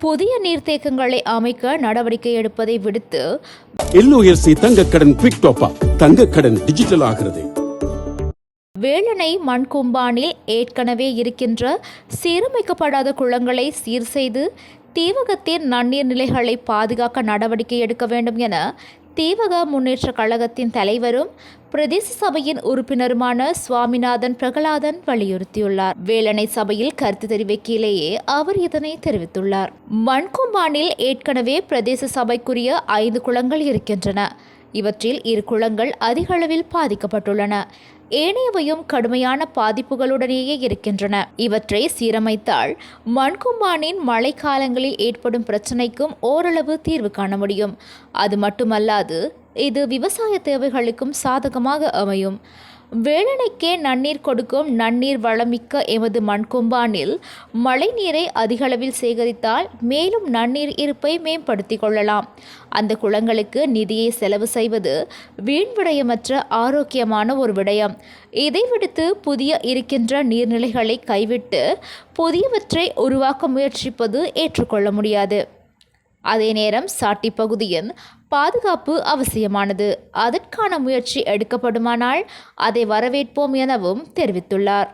புதிய நீர்த்தேக்கங்களை அமைக்க நடவடிக்கை எடுப்பதை விடுத்து எல்ஓஎல்சி தங்கக்கடன் குவிக் டாப்பா தங்கக்கடன் டிஜிட்டல் ஆகிறது. வேலணை மண்கும்பானில் ஏற்கனவே இருக்கின்ற சீரமைக்கப்படாத குளங்களை சீர் செய்து தீவகத்தின் நன்னீர் நிலைகளை பாதுகாக்க நடவடிக்கை எடுக்க வேண்டும் என தீவக முன்னேற்ற கழகத்தின் தலைவரும் பிரதேச சபையின் உறுப்பினருமான சுவாமிநாதன் பிரகலாதன் வலியுறுத்தியுள்ளார். வேலணை சபையில் கருத்து தெரிவிக்கையிலேயே அவர் இதனை தெரிவித்துள்ளார். மண்கும்பானில் ஏற்கனவே பிரதேச சபைக்குரிய ஐந்து குளங்கள் இருக்கின்றன. இவற்றில் இரு குளங்கள் அதிக அளவில் பாதிக்கப்பட்டுள்ளன. ஏனையவையும் கடுமையான பாதிப்புகளுடனேயே இருக்கின்றன. இவற்றை சீரமைத்தால் மண்கும்பானின் மழைக்காலங்களில் ஏற்படும் பிரச்சினைக்கும் ஓரளவு தீர்வு காண முடியும். அது மட்டுமல்லாது இது விவசாய தேவைகளுக்கும் சாதகமாக அமையும். வேலனைக்கே நன்னீர் கொடுக்கும் நன்னீர் வளமிக்க எமது மண்கொம்பானில் மழைநீரை அதிகளவில் சேகரித்தால் மேலும் நன்னீர் இருப்பை மேம்படுத்திக் கொள்ளலாம். அந்த குளங்களுக்கு நிதியை செலவு செய்வது வீண் விடயமற்ற ஆரோக்கியமான ஒரு விடயம். இதை விடுத்து புதிய இருக்கின்ற நீர்நிலைகளை கைவிட்டு புதியவற்றை உருவாக்க முயற்சிப்பது ஏற்றுக்கொள்ள முடியாது. அதே நேரம் சாட்டி பகுதியின் பாதுகாப்பு அவசியமானது. அதற்கான முயற்சி எடுக்கப்படுமானால் அதை வரவேற்போம் எனவும் தெரிவித்துள்ளார்.